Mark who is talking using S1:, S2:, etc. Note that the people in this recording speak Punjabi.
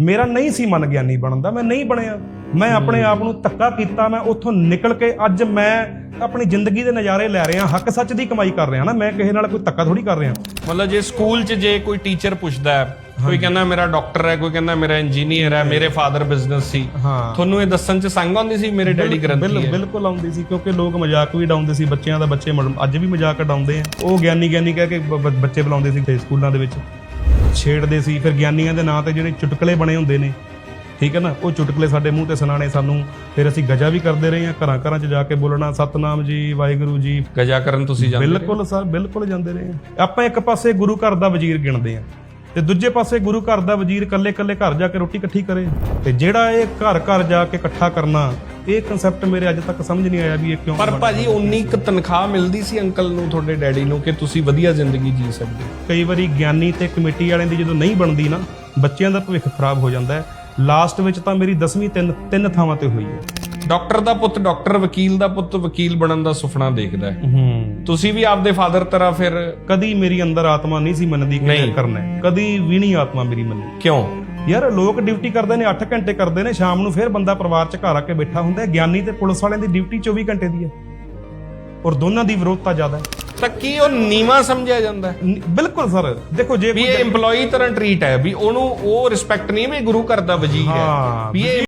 S1: ਮੇਰਾ ਨਹੀਂ ਸੀ ਮਨ ਗਿਆਨੀ ਬਣਨ ਦਾ ਮੈਂ ਨਹੀਂ ਬਣਿਆ। ਮੈਂ ਆਪਣੇ ਆਪ ਨੂੰ ਧੱਕਾ ਕੀਤਾ ਮੈਂ ਉੱਥੋਂ ਨਿਕਲ ਕੇ ਅੱਜ ਮੈਂ ਆਪਣੀ ਜ਼ਿੰਦਗੀ ਦੇ ਨਜ਼ਾਰੇ ਲੈ ਰਿਹਾ ਹੱਕ ਸੱਚ ਦੀ ਕਮਾਈ ਕਰ ਰਿਹਾ ਨਾ ਮੈਂ ਕਿਸੇ ਨਾਲ ਕੋਈ ਧੱਕਾ ਥੋੜੀ ਕਰ ਰਿਹਾ।
S2: ਮਤਲਬ ਜੇ ਸਕੂਲ 'ਚ ਜੇ ਕੋਈ ਟੀਚਰ ਪੁੱਛਦਾ ਹੈ ਕੋਈ ਕਹਿੰਦਾ ਮੇਰਾ ਡਾਕਟਰ ਹੈ ਕੋਈ ਕਹਿੰਦਾ ਮੇਰਾ ਇੰਜੀਨੀਅਰ ਹੈ ਮੇਰੇ ਫਾਦਰ ਬਿਜ਼ਨਸ ਸੀ ਤੁਹਾਨੂੰ ਇਹ ਦੱਸਣ 'ਚ ਸੰਗ ਆਉਂਦੀ ਸੀ ਮੇਰੇ ਡੈਡੀ ਗ੍ਰੰਥੀ ਹੈ?
S1: ਬਿਲਕੁਲ ਆਉਂਦੀ ਸੀ ਕਿਉਂਕਿ ਲੋਕ ਮਜ਼ਾਕ ਵੀ ਉਡਾਉਂਦੇ ਸੀ ਬੱਚਿਆਂ ਦਾ ਬੱਚੇ ਅੱਜ ਵੀ ਮਜ਼ਾਕ ਉਡਾਉਂਦੇ ਆ। ਉਹ ਗਿਆਨੀ ਗਿਆਨੀ ਕਹਿ ਕੇ ਬੱਚੇ ਬੁਲਾਉਂਦੇ ਸੀ ਸਕੂਲਾਂ ਦੇ ਵਿੱਚ। ਛੇੜਦੇ ਸੀ ਫਿਰ ਗਿਆਨੀਆਂ ਦੇ ਨਾਂ ਤੇ ਜਿਹੜੇ ਚੁਟਕਲੇ ਬਣੇ ਹੁੰਦੇ ਨੇ ਠੀਕ ਹੈ ਨਾ ਉਹ ਚੁਟਕਲੇ ਸਾਡੇ ਮੂੰਹ ਤੇ ਸੁਣਾਣੇ ਸਾਨੂੰ ਫਿਰ ਅਸੀਂ ਗਜਾ ਵੀ ਕਰਦੇ ਰਹੇ ਹਾਂ ਘਰਾਂ ਘਰਾਂ 'ਚ ਜਾ ਕੇ ਬੋਲਣਾ ਸਤਨਾਮ ਜੀ ਵਾਹਿਗੁਰੂ ਜੀ
S2: ਗਜਾ ਕਰਨ ਤੁਸੀਂ ਜਾਂਦੇ?
S1: ਬਿਲਕੁਲ ਸਰ ਬਿਲਕੁਲ ਜਾਂਦੇ ਰਹੇ। ਆਪਾਂ ਇੱਕ ਪਾਸੇ ਗੁਰੂ ਘਰ ਦਾ ਵਜ਼ੀਰ ਗਿਣਦੇ ਆ ਤੇ ਦੂਜੇ ਪਾਸੇ ਗੁਰੂ ਘਰ ਦਾ ਵਜ਼ੀਰ ਇਕੱਲੇ ਘਰ ਜਾ ਕੇ ਰੋਟੀ ਇਕੱਠੀ ਕਰੇ। ਤੇ ਜਿਹੜਾ ਇਹ ਘਰ ਘਰ ਜਾ ਕੇ ਇਕੱਠਾ ਕਰਨਾ ਇਹ ਕਨਸੈਪਟ ਮੇਰੇ ਅੱਜ ਤੱਕ ਸਮਝ ਨਹੀਂ ਆਇਆ ਵੀ ਇਹ ਕਿਉਂ
S2: ਪਰ ਭਾਜੀ ਉਨੀ ਕੁ ਤਨਖਾਹ ਮਿਲਦੀ ਸੀ ਅੰਕਲ ਨੂੰ ਤੁਹਾਡੇ ਡੈਡੀ ਨੂੰ ਕਿ ਤੁਸੀਂ ਵਧੀਆ ਜ਼ਿੰਦਗੀ ਜੀ ਸਕਦੇ।
S1: ਕਈ ਵਾਰੀ ਗਿਆਨੀ ਤੇ ਕਮੇਟੀ ਵਾਲਿਆਂ ਦੀ ਜਦੋਂ ਨਹੀਂ ਬਣਦੀ ਨਾ ਬੱਚਿਆਂ ਦਾ ਭਵਿੱਖ ਖਰਾਬ ਹੋ ਜਾਂਦਾ ਹੈ। ਲਾਸਟ ਵਿੱਚ ਤਾਂ ਮੇਰੀ 10ਵੀਂ ਤਿੰਨ ਤਿੰਨ ਥਾਵਾਂ ਤੇ ਹੋਈ ਹੈ।
S2: ਡਾਕਟਰ ਦਾ ਪੁੱਤ ਡਾਕਟਰ ਵਕੀਲ ਦਾ ਪੁੱਤ ਵਕੀਲ ਬਣਨ ਦਾ ਸੁਪਨਾ ਦੇਖਦਾ ਹੈ।
S1: ਹੂੰ।
S2: ਤੁਸੀਂ ਵੀ ਆਪਦੇ ਫਾਦਰ ਤਰ੍ਹਾਂ ਫਿਰ
S1: ਕਦੀ ਮੇਰੀ ਅੰਦਰ ਆਤਮਾ ਨਹੀਂ ਸੀ ਮੰਨਦੀ ਕਿ ਇਹ ਕਰਨਾ ਹੈ। ਕਦੀ ਵੀ ਨਹੀਂ ਆਤਮਾ ਮੇਰੀ ਮੰਨੀ
S2: ਕਿਉਂ?
S1: ਯਾਰ ਲੋਕ ਡਿਊਟੀ ਕਰਦੇ ਨੇ 8 ਘੰਟੇ ਕਰਦੇ ਨੇ ਸ਼ਾਮ ਨੂੰ ਫਿਰ ਬੰਦਾ ਪਰਿਵਾਰ ਚ ਘਰ ਆ ਕੇ ਬੈਠਾ ਹੁੰਦਾ ਹੈ। ਗਿਆਨੀ ਤੇ ਪੁਲਿਸ ਵਾਲਿਆਂ ਦੀ ਡਿਊਟੀ 24 ਘੰਟੇ ਦੀ ਹੈ। ਔਰ ਦੋਨਾਂ ਦੀ ਵਿਰੋਧਤਾ ਜ਼ਿਆਦਾ ਹੈ।
S2: ਤਾਂ ਕੀ ਉਹ ਨੀਵਾ ਸਮਝਿਆ ਜਾਂਦਾ ਹੈ?
S1: ਨ- ਬਿਲਕੁਲ ਸਰ। ਦੇਖੋ ਜੇ
S2: ਵੀ
S1: ਕੋਈ
S2: ਇਹ EMPLOYE ਤਰ੍ਹਾਂ ਟਰੀਟ ਹੈ ਵੀ ਉਹਨੂੰ ਉਹ ਰਿਸਪੈਕਟ ਨਹੀਂ ਵੀ ਗੁਰੂ ਘਰ ਦਾ ਵਜ਼ੀਰ
S1: ਹਾਂ,
S2: ਹੈ ਵੀ ਇਹ